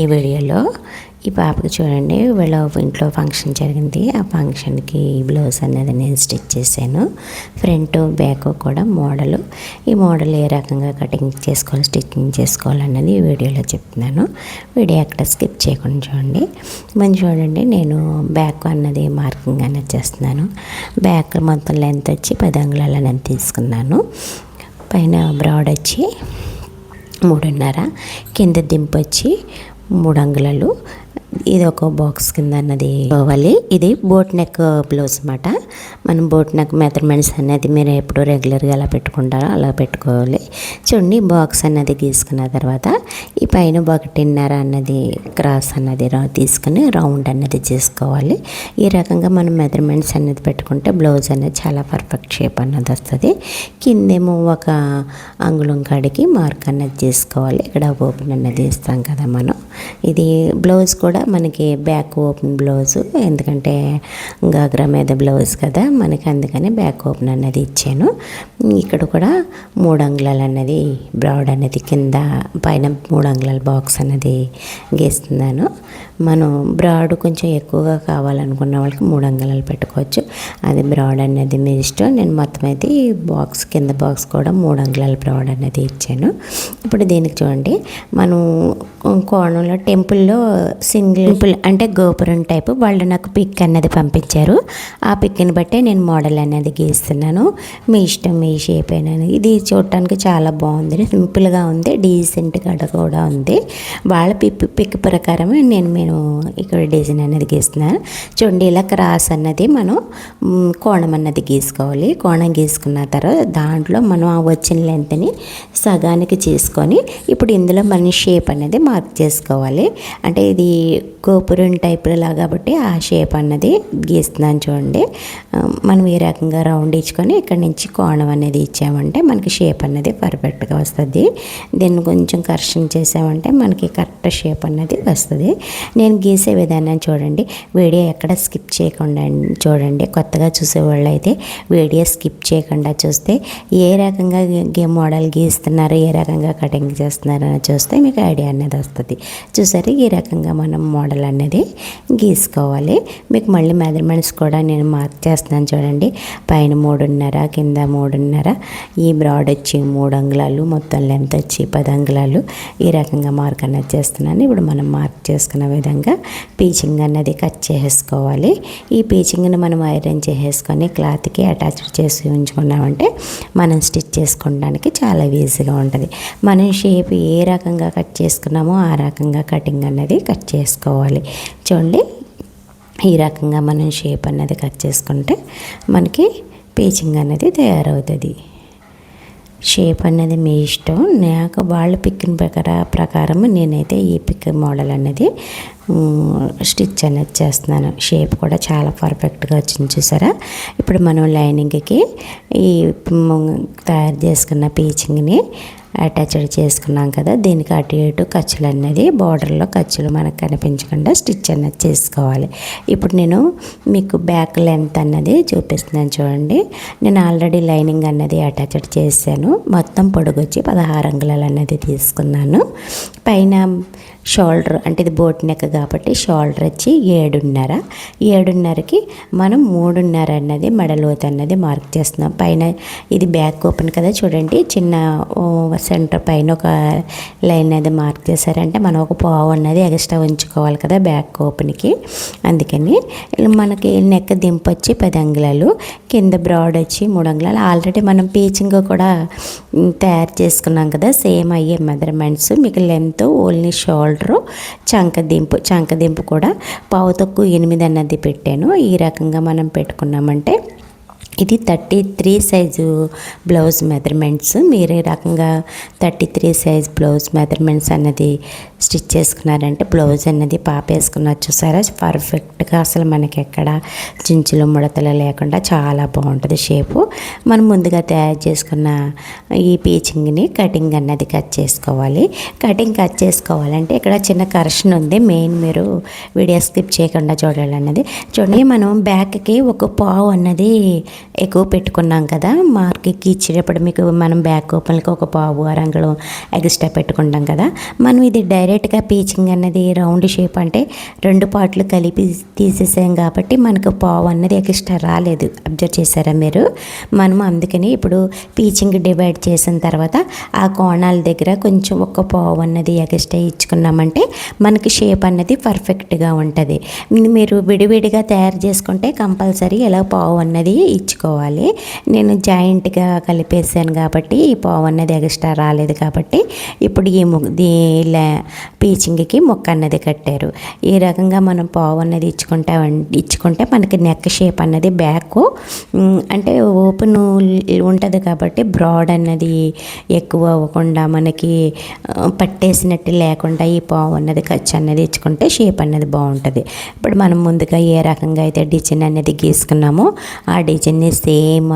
ఈ వీడియోలో ఈ పాపకి చూడండి వీళ్ళ ఇంట్లో ఫంక్షన్ జరిగింది. ఆ ఫంక్షన్కి బ్లౌజ్ అనేది నేను స్టిచ్ చేశాను. ఫ్రంట్ బ్యాక్ కూడా మోడల్ ఈ మోడల్ ఏ రకంగా కటింగ్ చేసుకోవాలి స్టిచ్చింగ్ చేసుకోవాలన్నది ఈ వీడియోలో చెప్తున్నాను. వీడియో ఎక్కడ స్కిప్ చేయకుండా చూడండి. మనం చూడండి నేను బ్యాక్ అన్నది మార్కింగ్ అనేది చేస్తున్నాను. బ్యాక్ మొత్తం లెంత్ వచ్చి పది అంగుళాల లెంత్ తీసుకున్నాను. పైన బ్రాడ్ వచ్చి మూడున్నర కింద దింపు వచ్చి మూడు అంగుళాలు ఇది ఒక బాక్స్ కింద అన్నది కావాలి. ఇది బోట్ నెక్ బ్లౌజ్ అనమాట మనం బోట్ నెక్ మెజర్మెంట్స్ అనేది మీరు ఎప్పుడు రెగ్యులర్గా అలా పెట్టుకుంటారో అలా పెట్టుకోవాలి. చూడండి బాక్స్ అన్నది గీసుకున్న తర్వాత ఈ పైన ఒకటిన్నర అన్నది క్రాస్ అన్నది తీసుకుని రౌండ్ అన్నది చేసుకోవాలి. ఈ రకంగా మనం మెజర్మెంట్స్ అనేది పెట్టుకుంటే బ్లౌజ్ అనేది చాలా పర్ఫెక్ట్ షేప్ అన్నది వస్తుంది. కిందేమో ఒక అంగుళం కాడికి మార్క్ అన్నది చేసుకోవాలి. ఇక్కడ ఓపెన్ అన్నది ఇస్తాం కదా మనం. ఇది బ్లౌజ్ కూడా మనకి బ్యాక్ ఓపెన్ బ్లౌజ్ ఎందుకంటే గాగ్రా మీద బ్లౌజ్ కదా మనకి అందుకని బ్యాక్ ఓపెన్ అన్నది ఇచ్చాను. ఇక్కడ కూడా మూడు అంగుళాలు అన్నది బ్రాడ్ అనేది కింద పైన మూడు అంగుళాల బాక్స్ అన్నది గీస్తున్నాను. మనం బ్రాడ్ కొంచెం ఎక్కువగా కావాలనుకున్న వాళ్ళకి మూడు అంగుళాలు పెట్టుకోవచ్చు. అది బ్రాడ్ అనేది మీ ఇష్టం. నేను మొత్తం అయితే ఈ బాక్స్ కింద బాక్స్ కూడా మూడు అంగుళాల బ్రాడ్ అనేది ఇచ్చాను. ఇప్పుడు దీనికి చూడండి. మనం కోణంలో టెంపుల్లో సింగిల్ టెంపుల్ అంటే గోపురం టైపు వాళ్ళు నాకు పిక్ అన్నది పంపించారు. ఆ పిక్ని బట్టే నేను మోడల్ అనేది గీస్తున్నాను. మీ ఇష్టం మీ షేప్ అయినా ఇది చూడటానికి చాలా బాగుంది. సింపుల్గా ఉంది డీసెంట్గా కూడా ఉంది. వాళ్ళ పిక్ పిక్ ప్రకారమే నేను నేను ఇక్కడ డిజైన్ అనేది గీస్తున్నాను. చూడండి ఇలా క్రాస్ అన్నది మనం కోణం అన్నది గీసుకోవాలి. కోణం గీసుకున్న తర్వాత దాంట్లో మనం ఆ వచ్చిన లెంత్ని సగానికి చేసుకొని ఇప్పుడు ఇందులో మన షేప్ అనేది మార్క్ చేసుకోవాలి. అంటే ఇది గోపురం టైప్లా కాబట్టి ఆ షేప్ అన్నది గీస్తున్నాను చూడండి. మనం ఈ రకంగా రౌండ్ ఇచ్చుకొని ఇక్కడ నుంచి కోణం అనేది ఇచ్చామంటే మనకి షేప్ అనేది పర్ఫెక్ట్గా వస్తుంది. దీన్ని కొంచెం కరెక్షన్ చేసామంటే మనకి కరెక్ట్ షేప్ అనేది వస్తుంది. నేను గీసే విధానం చూడండి. వీడియో ఎక్కడ స్కిప్ చేయకుండా చూడండి. కొత్తగా చూసేవాళ్ళు అయితే వీడియో స్కిప్ చేయకుండా చూస్తే ఏ రకంగా గేమ్ మోడల్ గీస్తున్నారు ఏ రకంగా కటింగ్ చేస్తున్నారు అని చూస్తే మీకు ఐడియా అనేది వస్తుంది. చూసారు? ఈ రకంగా మనం మోడల్ అనేది గీసుకోవాలి. మీకు మళ్ళీ మెజర్మెంట్స్ కూడా నేను మార్క్ చేస్తున్నాను చూడండి. పైన మూడున్నర కింద మూడున్నర ఈ బ్రాడ్ వచ్చి మూడు అంగుళాలు మొత్తం లెంత్ వచ్చి పది అంగుళాలు. ఈ రకంగా మార్క్ అనేది చేస్తున్నాను. ఇప్పుడు మనం మార్క్ చేసుకున్న విధానం విధంగా పీచింగ్ అన్నది కట్ చేసుకోవాలి ఈ పీచింగ్ని మనం ఐరన్ చేసేసుకొని క్లాత్కి అటాచ్ చేసి ఉంచుకున్నామంటే మనం స్టిచ్ చేసుకోవడానికి చాలా ఈజీగా ఉంటుంది. మనం షేప్ ఏ రకంగా కట్ చేసుకున్నామో ఆ రకంగా కటింగ్ అన్నది కట్ చేసుకోవాలి. చూడండి ఈ రకంగా మనం షేప్ అన్నది కట్ చేసుకుంటే మనకి పీచింగ్ అనేది తయారవుతుంది. షేప్ అనేది మీ ఇష్టం. నాకు వాళ్ళు పిక్కిన ప్రకార ప్రకారం నేనైతే ఈ పిక్ మోడల్ అనేది స్టిచ్ అనేది చేస్తున్నాను. షేప్ కూడా చాలా పర్ఫెక్ట్గా వచ్చింది చూసారా? ఇప్పుడు మనం లైనింగ్కి ఈ తయారు చేసుకున్న పీచింగ్ని అటాచ్డ్ చేసుకున్నాం కదా దీనికి అటు ఇటు ఖర్చులు అనేది బార్డర్లో ఖర్చులు మనకు కనిపించకుండా స్టిచ్ అనేది చేసుకోవాలి. ఇప్పుడు నేను మీకు బ్యాక్ లెంత్ అన్నది చూపిస్తున్నాను చూడండి. నేను ఆల్రెడీ లైనింగ్ అన్నది అటాచ్డ్ చేశాను. మొత్తం పొడుగు వచ్చి పదహారు అంగుళాలు అన్నది తీసుకున్నాను. పైన షోల్డర్ అంటే ఇది బోట్ నెక్ కాబట్టి షోల్డర్ వచ్చి ఏడున్నర. ఏడున్నరకి మనం మూడున్నర అన్నది మెడలోతు అన్నది మార్క్ చేస్తున్నాం. పైన ఇది బ్యాక్ ఓపెన్ కదా చూడండి చిన్న ఓ, సెంటర్ పైన ఒక లైన్ అనేది మార్క్ చేశారంటే మనం ఒక పావు అన్నది ఎక్స్ట్రా ఉంచుకోవాలి కదా బ్యాక్ ఓపెన్కి. అందుకని మనకి నెక్ దింపు వచ్చి పది అంగుళాలు కింద బ్రాడ్ వచ్చి మూడు అంగుళాలు. ఆల్రెడీ మనం పీచింగ్ కూడా తయారు చేసుకున్నాం కదా సేమ్ అయ్యే మెజర్మెంట్స్. మీకు లెంత్ ఓన్లీ షోల్డరు చంక దింపు చంక దింపు కూడా పావు తక్కువ ఎనిమిది అన్నది పెట్టాను. ఈ రకంగా మనం పెట్టుకున్నామంటే ఇది thirty three size blouse measurements. మీరే రకంగా thirty three size blouse measurements అన్నది స్టిచ్ చేసుకున్నారంటే బ్లౌజ్ అన్నది పాప వేసుకున్నారు చూసారా? పర్ఫెక్ట్గా అసలు మనకి ఎక్కడ చించులు ముడతలు లేకుండా చాలా బాగుంటుంది షేపు. మనం ముందుగా తయారు చేసుకున్న ఈ పీచింగ్ని కటింగ్ అన్నది కట్ చేసుకోవాలి. కటింగ్ కట్ చేసుకోవాలంటే ఇక్కడ చిన్న కరెక్షన్ ఉంది. మెయిన్ మీరు వీడియో స్కిప్ చేయకుండా చూడాలన్నది. చూడండి మనం బ్యాక్కి ఒక పావు అన్నది ఎక్కువ పెట్టుకున్నాం కదా మార్కెట్కి ఇచ్చేటప్పుడు మీకు మనం బ్యాక్ ఓపెన్కి ఒక పావు అరంగుళం ఎక్స్ట్రా పెట్టుకుంటాం కదా మనం ఇది డైరెక్ట్గా పీచింగ్ అన్నది రౌండ్ షేప్ అంటే రెండు పార్ట్లు కలిపి తీసేసాం కాబట్టి మనకు పావు అన్నది ఎక్స్ట్రా రాలేదు. అబ్జర్వ్ చేశారా మీరు? మనం అందుకని ఇప్పుడు పీచింగ్ డివైడ్ చేసిన తర్వాత ఆ కోణాల దగ్గర కొంచెం ఒక పావు అన్నది ఎక్స్ట్రా ఇచ్చుకున్నామంటే మనకి షేప్ అన్నది పర్ఫెక్ట్గా ఉంటుంది. మీరు విడివిడిగా తయారు చేసుకుంటే కంపల్సరీ ఇలా పావు అన్నది ఇచ్చుకో ఇచ్చుకోవాలి నేను జాయింట్గా కలిపేసాను కాబట్టి ఈ పావు అన్నది ఎక్స్ట్రా రాలేదు కాబట్టి ఇప్పుడు ఈ ము పీచింగ్కి ముక్క అన్నది కట్టారు. ఈ రకంగా మనం పావు అన్నది ఇచ్చుకుంటా ఇచ్చుకుంటే మనకి నెక్ షేప్ అన్నది బ్యాక్ అంటే ఓపెన్ ఉంటుంది కాబట్టి బ్రాడ్ అన్నది ఎక్కువ అవ్వకుండా మనకి పట్టేసినట్టు లేకుండా ఈ పావు అన్నది ఖర్చు అన్నది ఇచ్చుకుంటే షేప్ అన్నది బాగుంటుంది. ఇప్పుడు మనం ముందుగా ఏ రకంగా అయితే డిజైన్ అనేది గీసుకున్నామో ఆ డిజైన్ని సేమ్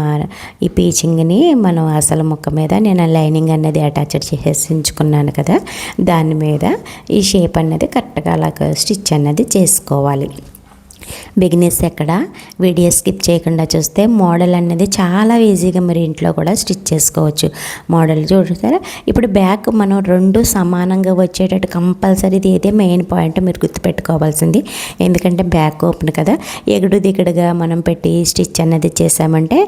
ఈ పీచింగ్ని మనం అసలు ముక్క మీద నేను లైనింగ్ అనేది అటాచ్ చేసి ఉంచుకున్నాను కదా దాని మీద ఈ షేప్ అన్నది కరెక్ట్గా అలాగ స్టిచ్ అన్నది చేసుకోవాలి. బిగినెస్ ఎక్కడ? వీడియో స్కిప్ చేయకుండా చూస్తే మోడల్ అనేది చాలా ఈజీగా మీరు ఇంట్లో కూడా స్టిచ్ చేసుకోవచ్చు. మోడల్ చూసారా ఇప్పుడు బ్యాక్ మనం రెండు సమానంగా వచ్చేటట్టు కంపల్సరీ ఇది అయితే మెయిన్ పాయింట్ మీరు గుర్తుపెట్టుకోవాల్సింది. ఎందుకంటే బ్యాక్ ఓపెన్ కదా. ఎగుడు దిగుడుగా మనం పెట్టి స్టిచ్ అన్నది చేసామంటే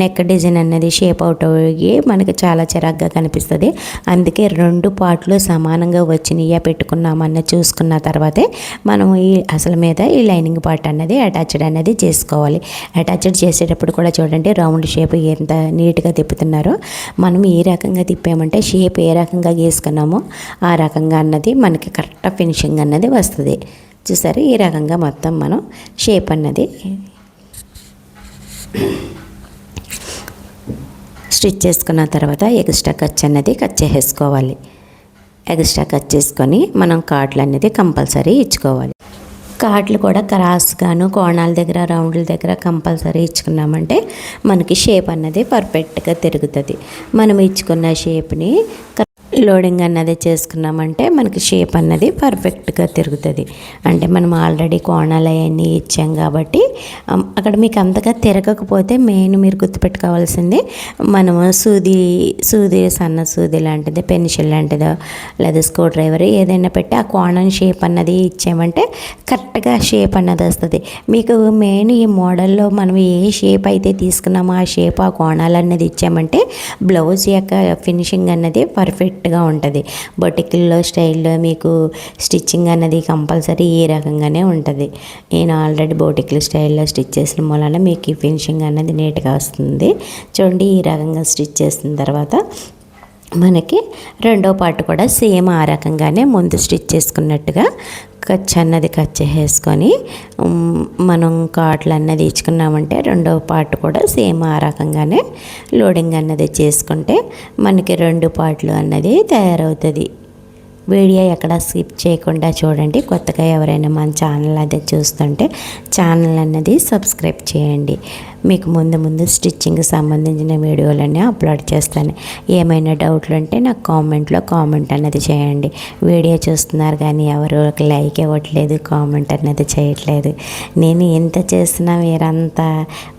నెక్ డిజైన్ అనేది షేప్ అవుట్ అయ్యి మనకి చాలా చిరాగ్గా కనిపిస్తుంది. అందుకే రెండు పార్ట్లు సమానంగా వచ్చినాయా పెట్టుకున్నామన్న చూసుకున్న తర్వాతే మనం ఈ అసలు మీద ఈ లైనింగ్ పార్ట్ అన్నది అటాచ్డ్ అనేది చేసుకోవాలి. అటాచ్డ్ చేసేటప్పుడు కూడా చూడండి రౌండ్ షేప్ ఎంత నీట్గా తిప్పుతున్నారో. మనం ఏ రకంగా తిప్పామంటే షేప్ ఏ రకంగా గీసుకున్నామో ఆ రకంగా అన్నది మనకి కరెక్ట్ ఫినిషింగ్ అన్నది వస్తుంది. చూసారు? ఈ రకంగా మొత్తం మనం షేప్ అన్నది స్టిచ్ చేసుకున్న తర్వాత ఎక్స్ట్రా ఖర్చు అన్నది కట్ చేసేసుకోవాలి. ఎక్స్ట్రా కట్ చేసుకొని మనం కార్డులు అనేది కంపల్సరీ ఇచ్చుకోవాలి. కాట్లు కూడా క్రాస్గాను కోణాల దగ్గర రౌండ్ల దగ్గర కంపల్సరీ ఇచ్చుకున్నామంటే మనకి షేప్ అన్నది పర్ఫెక్ట్గా తిరుగుతుంది. మనం ఇచ్చుకున్న షేప్ని లోడింగ్ అన్నది చేసుకున్నామంటే మనకి షేప్ అన్నది పర్ఫెక్ట్గా తిరుగుతుంది. అంటే మనం ఆల్రెడీ కోణాలు అవన్నీ ఇచ్చాం కాబట్టి అక్కడ మీకు అంతగా తిరగకపోతే మెయిన్ మీరు గుర్తుపెట్టుకోవాల్సింది మనము సూది సూది సన్న సూది లాంటిది పెన్సిల్ లాంటిదో లేదా స్క్రూ డ్రైవర్ ఏదైనా పెట్టి ఆ కోణం షేప్ అన్నది ఇచ్చామంటే కరెక్ట్గా షేప్ అన్నది వస్తుంది. మీకు మెయిన్ ఈ మోడల్లో మనం ఏ షేప్ అయితే తీసుకున్నామో ఆ షేప్ ఆ కోణాలు అన్నది ఇచ్చామంటే బ్లౌజ్ యొక్క ఫినిషింగ్ అన్నది పర్ఫెక్ట్ పర్ఫెక్ట్గా ఉంటుంది. బొటికిల్లో స్టైల్లో మీకు స్టిచ్చింగ్ అన్నది కంపల్సరీ ఈ రకంగానే ఉంటుంది. నేను ఆల్రెడీ బోటిక్లు స్టైల్లో స్టిచ్ చేసిన మూలన మీకు ఈ ఫినిషింగ్ అన్నది నీట్గా వస్తుంది. చూడండి ఈ రకంగా స్టిచ్ చేసిన తర్వాత మనకి రెండో పార్ట్ కూడా సేమ్ ఆ రకంగానే ముందు స్టిచ్ చేసుకున్నట్టుగా ఖర్చు అన్నది కట్ చేసేసుకొని మనం కాట్లు అన్నది ఇచ్చుకున్నామంటే రెండో పార్ట్ కూడా సేమ్ ఆ రకంగానే లోడింగ్ అన్నది చేసుకుంటే మనకి రెండు పార్ట్లు అన్నది తయారవుతుంది. వీడియో ఎక్కడ స్కిప్ చేయకుండా చూడండి. కొత్తగా ఎవరైనా మన ఛానల్ అదే చూస్తుంటే ఛానల్ అన్నది సబ్స్క్రైబ్ చేయండి. మీకు ముందు ముందు స్టిచ్చింగ్ సంబంధించిన వీడియోలన్నీ అప్లోడ్ చేస్తాను. ఏమైనా డౌట్లు ఉంటే నాకు కామెంట్లో కామెంట్ అన్నది చేయండి. వీడియో చూస్తున్నారు కానీ ఎవరు ఒక లైక్ ఇవ్వట్లేదు కామెంట్ అన్నది చేయట్లేదు. నేను ఎంత చేసినా మీరంతా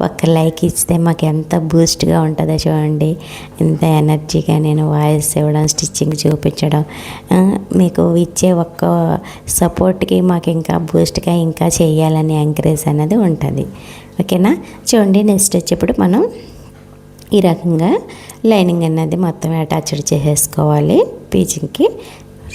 ఒక లైక్ ఇస్తే మాకు ఎంత బూస్ట్గా ఉంటుందో చూడండి. ఎంత ఎనర్జీగా నేను వాయిస్ ఇవ్వడం స్టిచ్చింగ్ చూపించడం మీకు ఇచ్చే ఒక్క సపోర్ట్కి మాకు ఇంకా బూస్ట్గా ఇంకా చేయాలని ఎంకరేజ్ అనేది ఉంటుంది. ఓకేనా? చూడండి నెక్స్ట్ వచ్చేప్పుడు మనం ఈ రకంగా లైనింగ్ అనేది మొత్తం అటాచ్డ్ చేసేసుకోవాలి. పీచింగ్కి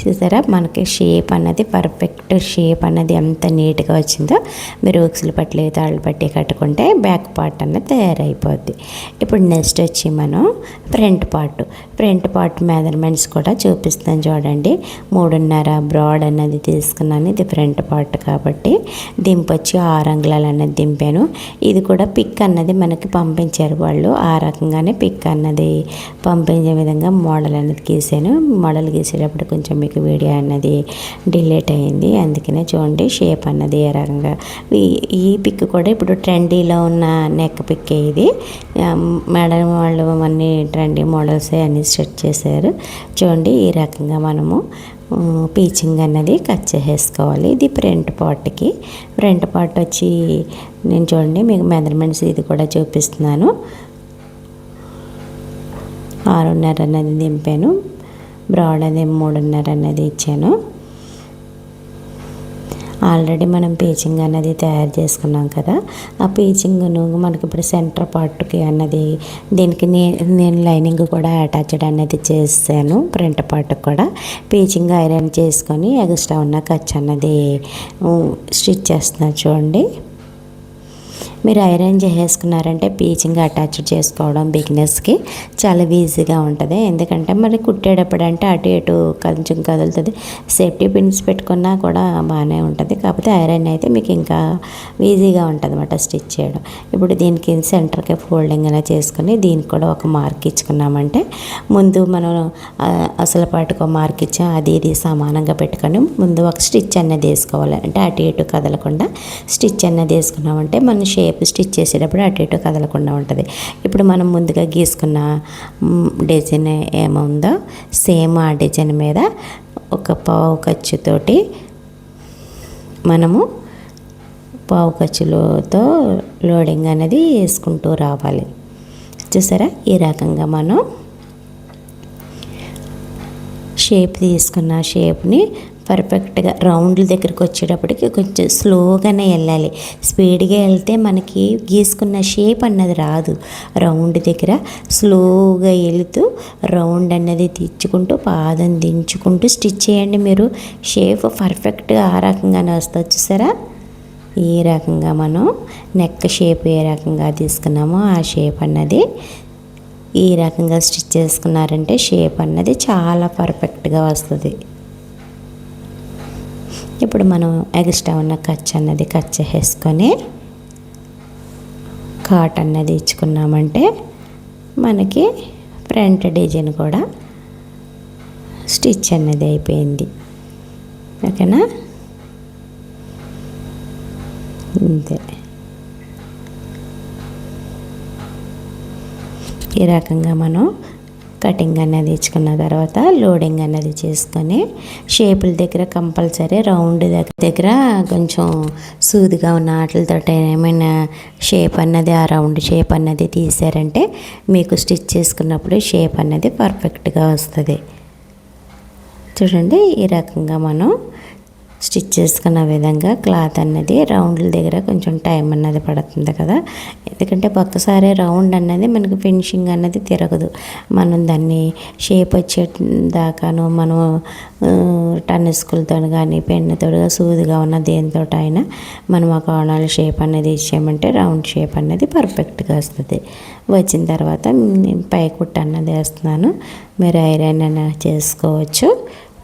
చూసారా? మనకి షేప్ అన్నది పర్ఫెక్ట్ షేప్ అన్నది ఎంత నీట్గా వచ్చిందో మీరు ఉక్సులు పట్టి తాళ్ళు పట్టి కట్టుకుంటే బ్యాక్ పార్ట్ అన్నది తయారైపోద్ది. ఇప్పుడు నెక్స్ట్ వచ్చి మనం front part front part measurements కూడా చూపిస్తాను చూడండి. మూడున్నర బ్రాడ్ అన్నది తీసుకున్నాను ఇది ఫ్రంట్ పార్ట్ కాబట్టి. దింపొచ్చి ఆరు అంగుళాలు అన్నది దింపాను. ఇది కూడా పిక్ అన్నది మనకి పంపించారు వాళ్ళు. ఆ రకంగానే పిక్ అన్నది పంపించే విధంగా మోడల్ అనేది గీసాను. మోడల్ గీసేటప్పుడు కొంచెం మీకు వీడియో అన్నది డిలేట్ అయింది. అందుకనే చూడండి షేప్ అన్నది ఏ రకంగా. ఈ ఈ పిక్ కూడా ఇప్పుడు ట్రెండీలో ఉన్న నెక్ పిక్ ఇది. మేడం వాళ్ళు అన్ని ట్రెండీ మోడల్స్ అన్నీ సెట్ చేశారు. చూడండి ఈ రకంగా మనము పీచింగ్ అన్నది కట్ చేసేసుకోవాలి. ఇది ఫ్రంట్ పార్ట్కి. ఫ్రంట్ పార్ట్ వచ్చి నేను చూడండి మీకు మెజర్మెంట్స్ ఇది కూడా చూపిస్తున్నాను. ఆరున్నర అన్నది దింపాను. బ్రాడ్ అనేది మూడున్నర అన్నది ఇచ్చాను. ఆల్రెడీ మనం పీచింగ్ అనేది తయారు చేసుకున్నాం కదా. ఆ పీచింగ్ను మనకి ఇప్పుడు సెంటర్ పార్ట్కి అన్నది దీనికి నే నేను లైనింగ్ కూడా అటాచ్డ్ అనేది చేశాను. ఫ్రంట్ పార్ట్ కూడా పీచింగ్ ఐరన్ చేసుకొని ఎక్స్ట్రా ఉన్న ఖర్చు అన్నది స్టిచ్ చేస్తున్నాను చూడండి. మీరు ఐరన్ చేసేసుకున్నారంటే పీచింగ్ అటాచ్ చేసుకోవడం బిగినర్స్కి చాలా ఈజీగా ఉంటుంది. ఎందుకంటే మరి కుట్టేటప్పుడు అంటే అటు ఇటు కొంచెం కదులుతుంది. సేఫ్టీ పిన్స్ పెట్టుకున్నా కూడా బాగానే ఉంటుంది. కాకపోతే ఐరన్ అయితే మీకు ఇంకా ఈజీగా ఉంటుంది అనమాట స్టిచ్ చేయడం. ఇప్పుడు దీనికి సెంటర్కి ఫోల్డింగ్ అలా చేసుకుని దీనికి కూడా ఒక మార్క్ ఇచ్చుకున్నామంటే ముందు మనం అసలు పాటుకు మార్క్ ఇచ్చాం అది ఇది సమానంగా పెట్టుకొని ముందు ఒక స్టిచ్ అన్నది వేసుకోవాలి. అంటే అటు ఇటు కదలకుండా స్టిచ్ అన్నది వేసుకున్నామంటే మన షేప్ టేప్ స్టిచ్ చేసేటప్పుడు అటు ఇటు కదలకుండా ఉంటుంది. ఇప్పుడు మనం ముందుగా గీసుకున్న డిజైన్ ఏముందో సేమ్ ఆ డిజైన్ మీద ఒక పావు ఖర్చుతోటి మనము పావు ఖర్చులతో లోడింగ్ అనేది వేసుకుంటూ రావాలి. చూసారా? ఈ రకంగా మనం షేప్ తీసుకున్న షేప్ని పర్ఫెక్ట్గా రౌండ్ల దగ్గరికి వచ్చేటప్పటికి కొంచెం స్లోగానే వెళ్ళాలి. స్పీడ్గా వెళ్తే మనకి గీసుకున్న షేప్ అన్నది రాదు. రౌండ్ దగ్గర స్లోగా వెళుతూ రౌండ్ అన్నది తెచ్చుకుంటూ పాదం దించుకుంటూ స్టిచ్ చేయండి మీరు. షేప్ పర్ఫెక్ట్గా ఆ రకంగానే వస్తుంది చూసారా? ఈ రకంగా మనం నెక్ షేప్ ఏ రకంగా తీసుకున్నామో ఆ షేప్ అన్నది ఈ రకంగా స్టిచ్ చేసుకున్నారంటే షేప్ అన్నది చాలా పర్ఫెక్ట్గా వస్తుంది. ఇప్పుడు మనం ఎక్స్ట్రా ఉన్న ఖర్చు అన్నది కట్ చేసేసుకొని కాట్ అన్నది ఇచ్చుకున్నామంటే మనకి ఫ్రంట్ డిజైన్ కూడా స్టిచ్ అన్నది అయిపోయింది. ఓకేనా? అంతే ఈ రకంగా మనం కటింగ్ అన్నది ఇచ్చుకున్న తర్వాత లోడింగ్ అన్నది చేసుకొని షేపుల దగ్గర కంపల్సరీ రౌండ్ దగ్గర దగ్గర కొంచెం సూదిగా ఉన్న ఆటలతో ఏమైనా షేప్ అన్నది ఆ రౌండ్ షేప్ అన్నది తీసారంటే మీకు స్టిచ్ చేసుకున్నప్పుడు షేప్ అన్నది పర్ఫెక్ట్గా వస్తుంది. చూడండి ఈ రకంగా మనం స్టిచ్ చేసుకున్న విధంగా క్లాత్ అన్నది రౌండ్ల దగ్గర కొంచెం టైం అన్నది పడుతుంది కదా. ఎందుకంటే ఒక్కసారి రౌండ్ అన్నది మనకి ఫినిషింగ్ అన్నది తిరగదు. మనం దాన్ని షేప్ వచ్చే దాకాను మనం టన్నిస్కులతో కానీ పెన్నుతో సూదిగా ఉన్న దేనితో అయినా మనం ఆ కోణాల షేప్ అనేది ఇచ్చామంటే రౌండ్ షేప్ అనేది పర్ఫెక్ట్గా వస్తుంది. వచ్చిన తర్వాత నేను పై కుట్ట అన్నది వేస్తున్నాను. మీరు ఐరన్ అన్న చేసుకోవచ్చు.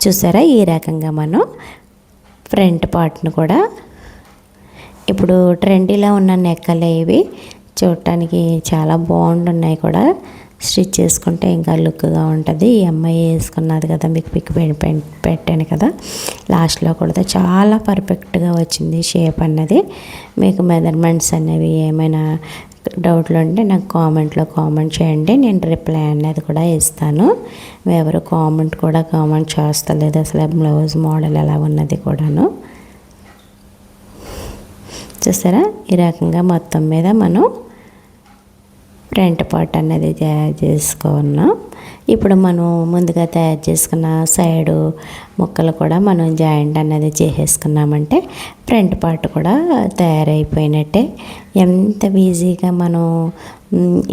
చూసారా ఈ రకంగా మనం ఫ్రంట్ పార్ట్ను కూడా. ఇప్పుడు ట్రెండీలో ఉన్న నెక్కలు ఇవి. చూడటానికి చాలా బాగుంటున్నాయి కూడా. స్టిచ్ చేసుకుంటే ఇంకా లుక్గా ఉంటుంది. ఈ అమ్మాయి వేసుకున్నది కదా మీకు పిక్ పెట్టాను కదా. లాస్ట్లో కూడా చాలా పర్ఫెక్ట్గా వచ్చింది షేప్ అన్నది. మీకు మెజర్మెంట్స్ అనేవి ఏమైనా డౌట్లు ఉంటే నాకు కామెంట్లో కామెంట్ చేయండి. నేను రిప్లై అనేది కూడా ఇస్తాను. ఎవరు కామెంట్ కూడా కామెంట్ చేస్తలేదు. అసలు బ్లౌజ్ మోడల్ ఎలా ఉన్నది కూడాను. చూసారా? ఈ రకంగా మొత్తం మీద మనం ఫ్రంట్ పార్ట్ అనేది తయారు చేసుకున్నాం. ఇప్పుడు మనం ముందుగా తయారు చేసుకున్న సైడు ముక్కలు కూడా మనం జాయింట్ అనేది చేసేసుకున్నామంటే ఫ్రంట్ పార్ట్ కూడా తయారైపోయినట్టే. ఎంత ఈజీగా మనం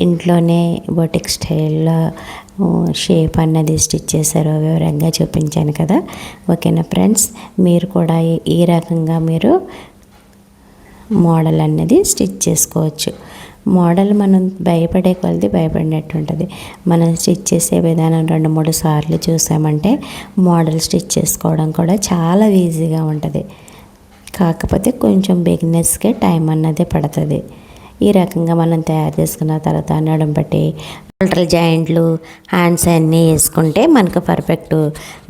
ఇంట్లోనే బొటిక్ స్టైల్లో షేప్ అన్నది స్టిచ్ చేశారో వివరంగా చూపించాను కదా. ఓకేనా ఫ్రెండ్స్? మీరు కూడా ఈ రకంగా మీరు మోడల్ అన్నది స్టిచ్ చేసుకోవచ్చు. మోడల్ మనం భయపడే కొలది భయపడినట్టు ఉంటుంది. మనం స్టిచ్ చేసే విధానం రెండు మూడు సార్లు చూసామంటే మోడల్ స్టిచ్ చేసుకోవడం కూడా చాలా ఈజీగా ఉంటుంది. కాకపోతే కొంచెం బిగినెస్కే టైం అన్నది పడుతుంది. ఈ రకంగా మనం తయారు చేసుకున్న తర్వాత నడుం బట్టి షోల్డర్ జాయింట్లు హ్యాండ్స్ అన్నీ వేసుకుంటే మనకు పర్ఫెక్ట్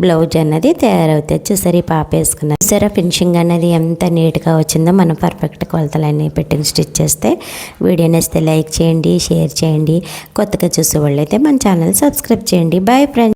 బ్లౌజ్ అన్నది తయారవుతుంది చూసారు ఈ పాప వేసుకున్న చూసారా ఫినిషింగ్ అనేది ఎంత నీట్గా వచ్చిందో మనం పర్ఫెక్ట్ కొలతలన్నీ పెట్టి స్టిచ్ చేస్తే వీడియో నేస్తే లైక్ చేయండి షేర్ చేయండి. కొత్తగా చూసే వాళ్ళైతే మన ఛానల్ సబ్స్క్రైబ్ చేయండి. Bye friends